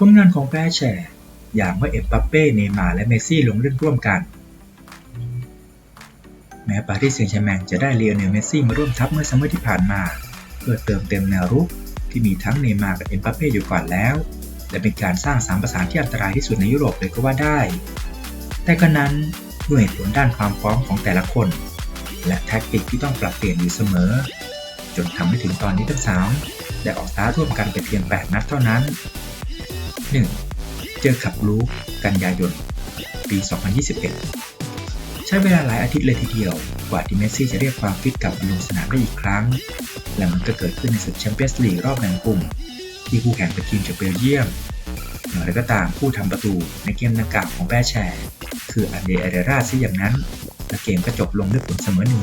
ผลงานของแปรแชร์อย่างว่าเอ็มบัปเป้เนมาร์และเมซี่ลงเล่นร่วมกัน แม้ปารีสแซงต์แชร์แมงจะได้เลียเนลเมซี่มาร่วมทัพเมื่อซัมเมอร์ที่ผ่านมา เพื่อเติมเต็มแนวรุกที่มีทั้งเนมาร์กับเอ็มบัปเป้อยู่ก่อนแล้ว และเป็นการสร้างสามประสานที่อันตรายที่สุดในยุโรปเลยก็ว่าได้ แต่ก็นั้นด้วยผลด้านความพร้อมของแต่ละคน และแท็กติกที่ต้องปรับเปลี่ยนอยู่เสมอ จนทำให้ถึงตอนนี้ทั้งสามได้ออกสตาร์ทร่วมกันไปเพียง 8 นัดเท่านั้น 1. เจอขับลูกกันยายน ปี 2021 ใช้เวลาหลายอาทิตย์เลยทีเดียว กว่าที่เมสซี่จะเรียกความฟิตกลับมาลงสนามได้อีกครั้ง และมันก็เกิดขึ้นในศึกแชมเปี้ยนส์ลีกรอบแบ่งกลุ่ม ที่คู่แข่งเป็นทีมจากเบลเยียมอย่างไรก็ตามผู้ทำประตูในเกมดังกล่าวของแบร์แชร์ คืออันเดเอเรราซะอย่างนั้น และเกมก็จบลงด้วยผลเสมอ1-1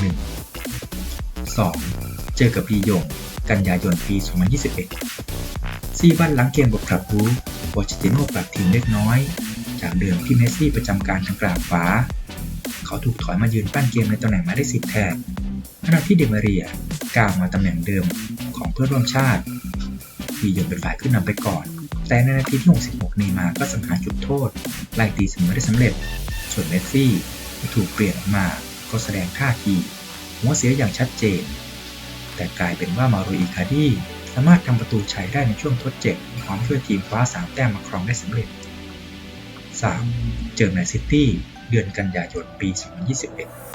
2. เจอกับลียงกันยายนปี 2021 ซีวันหลังเกมบทกลับบู วอชติโน่ปรับทีมเล็กน้อย จากเดิมที่เมสซี่ประจำการทางกลางขวา เขาถูกถอยมายืนปั้นเกมในตำแหน่งมายเลขสิบแทนขณะที่เดมาเรียก้าวมาตำแหน่งเดิมของเพื่อนร่วมชาติลียงเป็นฝ่ายขึ้นนำไปก่อน แต่ในนาทีที่ 66นีมาก็สังหารจุดโทษ ไล่ตีเสมอได้สำเร็จ ส่วนเมสซี่ที่ถูกเปลี่ยนออกมา ก็แสดงท่าทีหัวเสียอย่างชัดเจน แต่กลายเป็นว่ามาโรอิคาดีสามารถทำประตูชัยได้ในช่วงทดเจ็บ พร้อมช่วยทีมคว้า 3 แต้มมาครองได้สำเร็จ 3. เจอแมนซิตี้เดือนกันยายนปี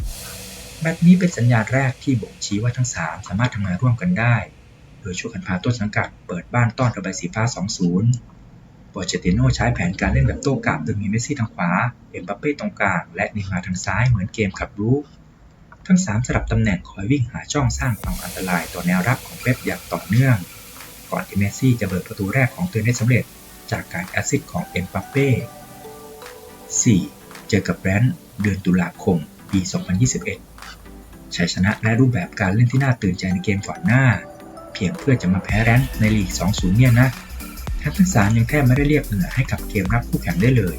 2021แมตช์นี้เป็นสัญญาณแรกที่บ่งชี้ว่าทั้ง 3 สามารถทำงานร่วมกันได้ โดยช่วยกันพาต้นสังกัดเปิดบ้านต้อนระบายสีฟ้า 2-0โปเชติโนใช้แผนการเล่นแบบโต้กลับโดยมีเมสซี่ทางขวา เอ็มบัปเป้ตรงกลาง และนิมาทางซ้ายเหมือนเกมขับรูปทั้ง 3สลับตำแหน่งคอยวิ่งหาช่องสร้างความอันตรายต่อแนวรับของเป๊ปอย่างต่อเนื่อง ก่อนที่เมสซี่จะเปิดประตูแรกของตัวเองได้สำเร็จจากการแอสซิสต์ของเอ็มบัปเป้ 4. เจอกับแบรนท์เดือนตุลาคม ปี 2021 ชัยชนะและรูปแบบการเล่นที่น่าตื่นใจในเกมก่อนหน้า เพียงเพื่อจะมาแพ้แรนท์ในลีก 2-0 เนี่ยนะแทบทั้งสามยังแทบไม่ได้เรียกเหงื่อให้กับเกมรับคู่แข่งได้เลย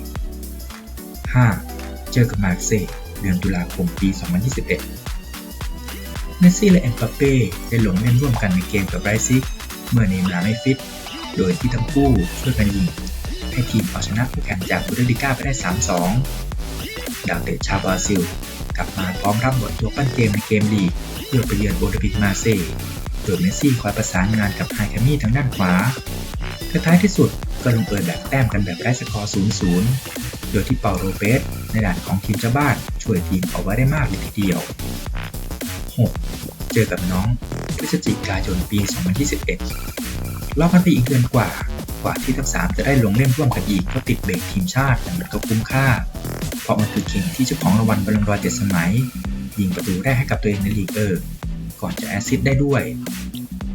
5. เจอกับมาร์เซยเดือนตุลาคม ปี 2021 เมสซี่และเอ็มบัปเป้ได้ลงเล่นร่วมกันในเกมกับไรซิก เมื่อเนมาร์ไม่ฟิต โดยที่ทั้งคู่ช่วยกันยิงให้ทีมเอาชนะคู่แข่งจากบูเดลิก้าไปได้ 3-2 ดาวเตะชาวบราซิล กลับมาพร้อมรับบทตัวปั้นเกมในเกมลีกเพื่อไปเยือนโอเดบิกมาเซ่โดยเมสซี่คอยประสานงานกับไฮคามี่ทางด้านขวาแต่ท้ายที่สุดก็ลงเอยแบบแต้มกันแบบไร้สกอร์ 0-0 โดยที่เปาโรเปสในด่านของทีมเจ้าบ้านช่วยทีมเอาไว้ได้มากเลยทีเดียว 6. เจอกับน้อง พฤศจิกายนปี 2021 รอบกันไปอีกเดือนกว่า กว่าที่ทั้งสามจะได้ลงเล่นร่วมกันอีกก็ติดเบรกทีมชาติแต่มันก็คุ้มค่า เพราะมันคือเกมที่เจ้าของรางวัลบอลลงดอร์เจ็ดสมัย ยิงประตูแรกให้กับตัวเองในลีกเออก่อนจะแอซิสได้ด้วย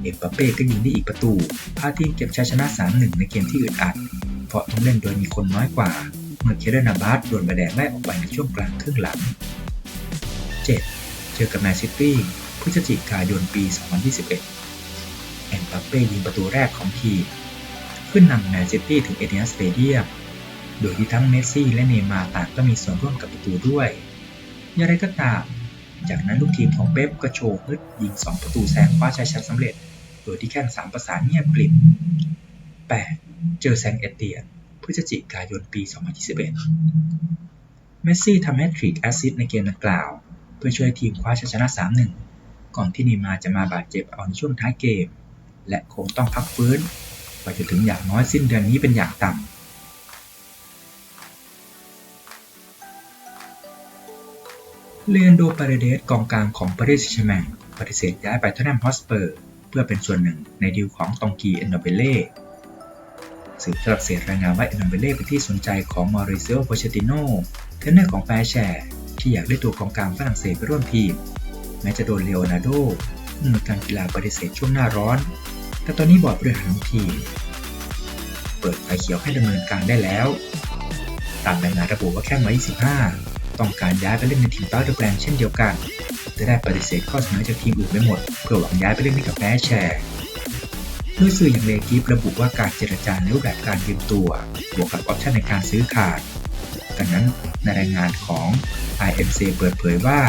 เอ็มบัปเป้ก็ยิงได้อีกประตูพาทีมเก็บชัยชนะ 3-1 ในเกมที่อึดอัด เพราะต้องเล่นโดยมีคนน้อยกว่า เมื่อเคเรนาบาสโดนใบแดงไล่ออกไปในช่วงกลางครึ่งหลัง 7. เจอกับแมนซิตี้ พฤศจิกายนปี 2021 เอ็มบัปเป้ยิงประตูแรกของทีม ขึ้นนำแมนซิตี้ถึงเอเดียสเตเดียม โดยที่ทั้งเมสซี่และเนย์มาร์ต่างก็มีส่วนร่วมกับประตูด้วย อย่างไรก็ตาม จากนั้นลูกทีมของเป๊ปก็โชว์ฮึดยิง 2 ประตูแซงคว้าชัยชนะสำเร็จ โดยที่แข้งสามประสานเงียบกริบ 8. เจอแซงเอเตียนพฤศจิกายนปี 2021 เมสซี่ทำแฮตทริกแอสซิสต์ในเกมดังกล่าว เพื่อช่วยทีมคว้าชัยชนะ 3-1 ก่อนที่นย์มาจะมาบาดเจ็บเอาในช่วงท้ายเกม และคงต้องพักฟื้นไปจนถึงอย่างน้อยสิ้นเดือนนี้เป็นอย่างต่ำเลนโดปาเรเดสกองกลางของปารีสแชร์แมงปฏิเสธย้ายไปทอตแนมฮอสเปอร์ เพื่อเป็นส่วนหนึ่งในดีลของตองกีเอนโนเบเล่สืบจากเศษรายงานว่าเอนโนเบเล่เป็นที่สนใจของมอริเซโอโพเชติโนเทรนเนอร์ของแปร์แชร์ ที่อยากได้ตัวกองกลางฝรั่งเศสไปร่วมทีม แม้จะโดนเลโอนาร์โดผู้นวยการกีฬาปฏิเสธช่วงหน้าร้อน แต่ตอนนี้บอร์ดบริหารทีม เปิดไฟเขียวให้ดำเนินการได้แล้ว ตามรายงานระบุว่าแค่วัย25 ต้องการย้ายไปเล่นในทีมปาร์ตแกรนเช่นเดียวกัน จะได้ปฏิเสธข้อเสนอจากทีมอื่นไปหมด เพื่อหวังย้ายไปเล่นให้กับแพ้แชร์ด้วยสื่ออย่างเลกิฟระบุว่าการเจรจาในรูปแบบการยืมตัว บวกกับออปชั่นในการซื้อขาดดังนั้นในรายงานของ IMC เปิดเผยว่า